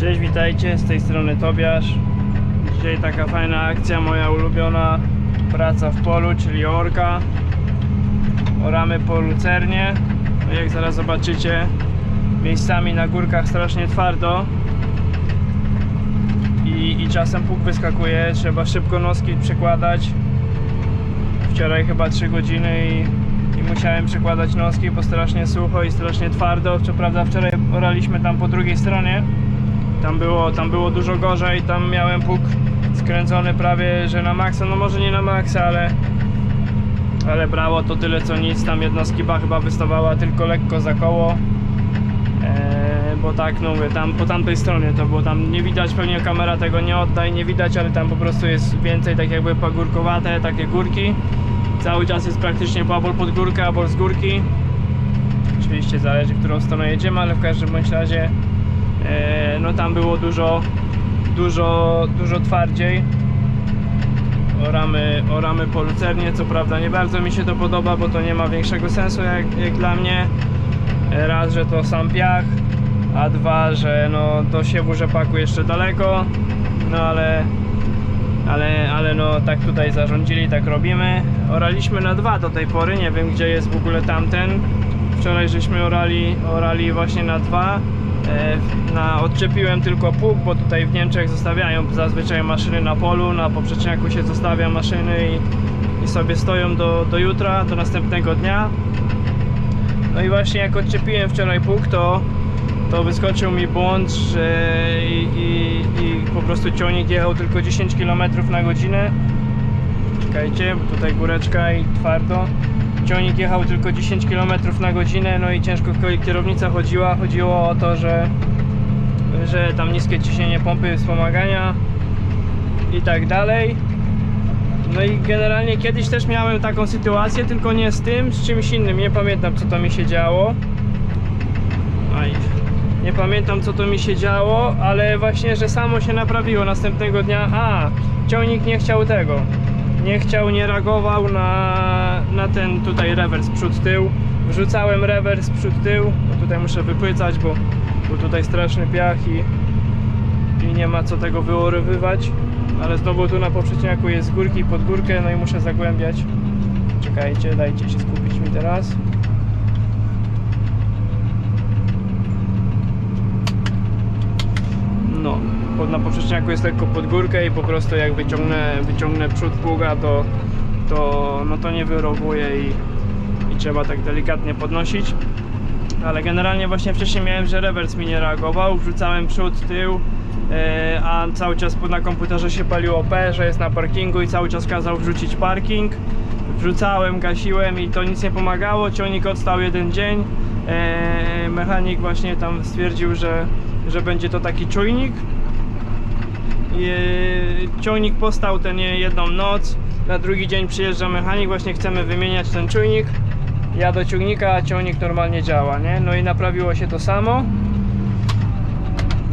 Cześć, witajcie, z tej strony Tobiasz. Dzisiaj taka fajna akcja, moja ulubiona praca w polu, czyli orka. Oramy po lucernie. No jak zaraz zobaczycie, miejscami na górkach strasznie twardo. I, i czasem puk wyskakuje, trzeba szybko noski przekładać. Wczoraj chyba 3 godziny i, i musiałem przekładać noski, bo strasznie sucho i strasznie twardo. Co prawda wczoraj oraliśmy tam po drugiej stronie. Tam było, tam było dużo gorzej, tam miałem puk skręcony prawie, że na maksa, no może nie na maksa, ale ale brało to tyle co nic, tam jedna skiba chyba wystawała tylko lekko za koło. Eee, bo tak, no mówię, tam po tamtej stronie to było, tam nie widać, pewnie kamera tego nie odda i nie widać, ale tam po prostu jest więcej tak jakby pagórkowate, takie górki. Cały czas jest praktycznie albo pod górkę, albo z górki. Oczywiście zależy, w którą stronę jedziemy, ale w każdym bądź razie no tam było dużo dużo, dużo twardziej oramy, oramy po lucernie, co prawda nie bardzo mi się to podoba, bo to nie ma większego sensu jak, jak dla mnie E, raz, że to sam piach a dwa, że no do siewu rzepaku jeszcze daleko no ale ale, ale no tak tutaj zarządzili, tak robimy. Oraliśmy na dwa do tej pory, nie wiem gdzie jest w ogóle tamten. Wczoraj żeśmy orali, orali właśnie na dwa. E, na, odczepiłem tylko pług, bo tutaj w Niemczech zostawiają zazwyczaj maszyny na polu, na poprzeczniaku się zostawia maszyny i, i sobie stoją do, do jutra, do następnego dnia. No i właśnie jak odczepiłem wczoraj pług, to to wyskoczył mi błąd, że i, i, i po prostu ciągnik jechał tylko 10 km na godzinę. Czekajcie, tutaj góreczka i twardo. Ciągnik jechał tylko 10 km na godzinę, no i ciężko kierownica chodziła. Chodziło o to, że, że tam niskie ciśnienie pompy wspomagania i tak dalej. No i generalnie kiedyś też miałem taką sytuację, tylko nie z tym, z czymś innym. Nie pamiętam co to mi się działo. Aj. Nie pamiętam co to mi się działo, ale właśnie, że samo się naprawiło następnego dnia. A, ciągnik nie chciał tego. Nie chciał, nie reagował na, na ten tutaj rewers przód tył. Wrzucałem rewers przód tył. No tutaj muszę wypłycać, bo, bo tutaj straszny piach i, i nie ma co tego wyorywywać. Ale znowu tu na poprzeczniaku jest górki pod górkę, no i muszę zagłębiać. Czekajcie, dajcie się skupić mi teraz. No, pod, na poprzeczniaku jest lekko pod górkę i po prostu jak wyciągnę, wyciągnę przód pługa, to, to, no to nie wyrowuje i, i trzeba tak delikatnie podnosić. Ale generalnie właśnie wcześniej miałem, że rewers mi nie reagował, wrzucałem przód, tył, e, a cały czas na komputerze się paliło P, że jest na parkingu i cały czas kazał wrzucić parking. Wrzucałem, gasiłem i to nic nie pomagało, ciągnik odstał jeden dzień. E, mechanik właśnie tam stwierdził, że, że będzie to taki czujnik. E, ciągnik postał ten jedną noc, na drugi dzień przyjeżdża mechanik, właśnie chcemy wymieniać ten czujnik. Ja do ciągnika, a ciągnik normalnie działa, nie? No i naprawiło się to samo.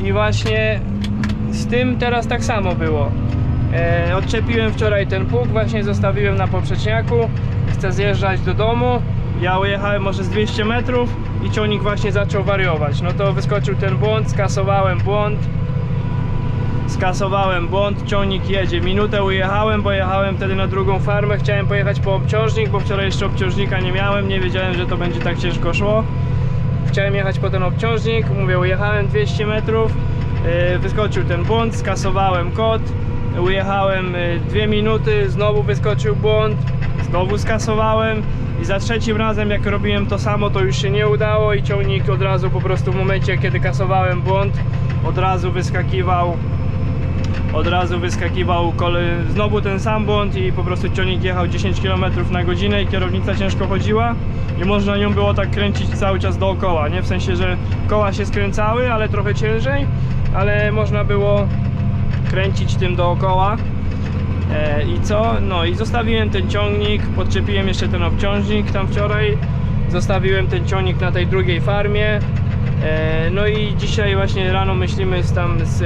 I właśnie z tym teraz tak samo było. E, odczepiłem wczoraj ten pług, właśnie zostawiłem na poprzeczniaku. Chcę zjeżdżać do domu. Ja ujechałem może z 200 metrów i ciągnik właśnie zaczął wariować. No to wyskoczył ten błąd, skasowałem błąd. Skasowałem błąd, ciągnik jedzie. Minutę ujechałem, bo jechałem wtedy na drugą farmę. Chciałem pojechać po obciążnik, bo wczoraj jeszcze obciążnika nie miałem. Nie wiedziałem, że to będzie tak ciężko szło. Chciałem jechać po ten obciążnik. Mówię, ujechałem 200 metrów. Yy, Wyskoczył ten błąd, skasowałem kod. Ujechałem 2 minuty, znowu wyskoczył błąd. Znowu skasowałem. I za trzecim razem, jak robiłem to samo, to już się nie udało. I ciągnik od razu po prostu w momencie, kiedy kasowałem błąd, od razu wyskakiwał od razu wyskakiwał znowu ten sam błąd i po prostu ciągnik jechał 10 km na godzinę i kierownica ciężko chodziła i można nią było tak kręcić cały czas dookoła, nie? W sensie, że koła się skręcały, ale trochę ciężej, ale można było kręcić tym dookoła e, i co? No i zostawiłem ten ciągnik, podczepiłem jeszcze ten obciążnik tam wczoraj zostawiłem ten ciągnik na tej drugiej farmie No i dzisiaj właśnie rano myślimy z tam z,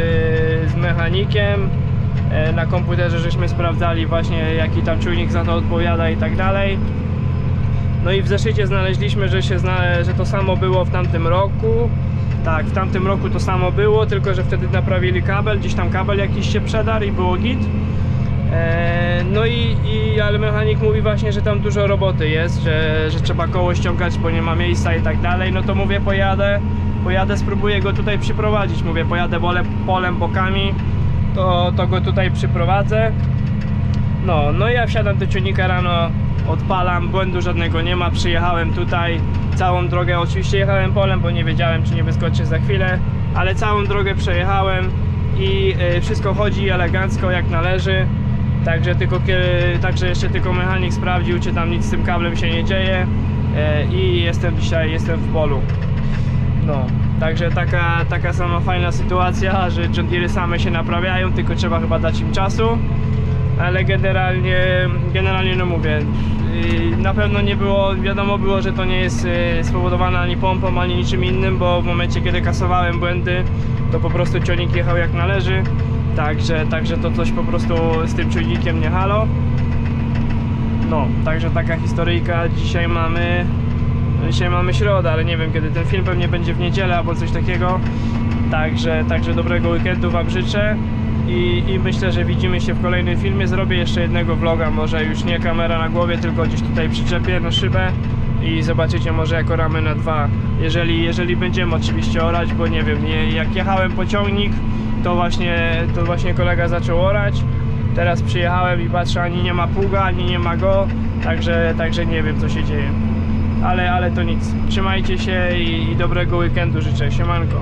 z mechanikiem e, na komputerze żeśmy sprawdzali właśnie jaki tam czujnik za to odpowiada i tak dalej. No i w zeszycie znaleźliśmy, że, się zna, że to samo było w tamtym roku Tak, w tamtym roku to samo było, tylko że wtedy naprawili kabel, gdzieś tam kabel jakiś się przedarł i było git. Eee, no i, i ale mechanik mówi właśnie, że tam dużo roboty jest, że, że trzeba koło ściągać, bo nie ma miejsca i tak dalej. No to mówię, pojadę, pojadę, spróbuję go tutaj przyprowadzić. Mówię, pojadę polem, bokami, to, to go tutaj przyprowadzę. No, no ja wsiadam do ciągnika rano, odpalam, błędu żadnego nie ma, przyjechałem tutaj, całą drogę, oczywiście jechałem polem, bo nie wiedziałem czy nie wyskoczę za chwilę, ale całą drogę przejechałem i y, wszystko chodzi elegancko jak należy, także tylko także jeszcze tylko mechanik sprawdził czy tam nic z tym kablem się nie dzieje y, i jestem dzisiaj, jestem w polu. No, także taka, taka sama fajna sytuacja, że John same się naprawiają, tylko trzeba chyba dać im czasu. Ale generalnie, generalnie no mówię, yy, na pewno nie było, wiadomo było, że to nie jest yy, spowodowane ani pompą, ani niczym innym, bo w momencie kiedy kasowałem błędy, to po prostu ciągnik jechał jak należy, także, także to coś po prostu z tym ciągnikiem nie halo. No, także taka historyjka, dzisiaj mamy, dzisiaj mamy środę, ale nie wiem kiedy ten film pewnie będzie w niedzielę albo coś takiego, także, także dobrego weekendu Wam życzę. I, I myślę, że widzimy się w kolejnym filmie. Zrobię jeszcze jednego vloga, może już nie kamera na głowie, tylko gdzieś tutaj przyczepię na szybę i zobaczycie może jako ramy na dwa. Jeżeli, jeżeli będziemy oczywiście orać, bo nie wiem, nie, jak jechałem po ciągnik, to właśnie, to właśnie kolega zaczął orać. Teraz przyjechałem i patrzę, ani nie ma pługa, ani nie ma go, także, także nie wiem co się dzieje. Ale, ale to nic. Trzymajcie się i, i dobrego weekendu życzę. Siemanko.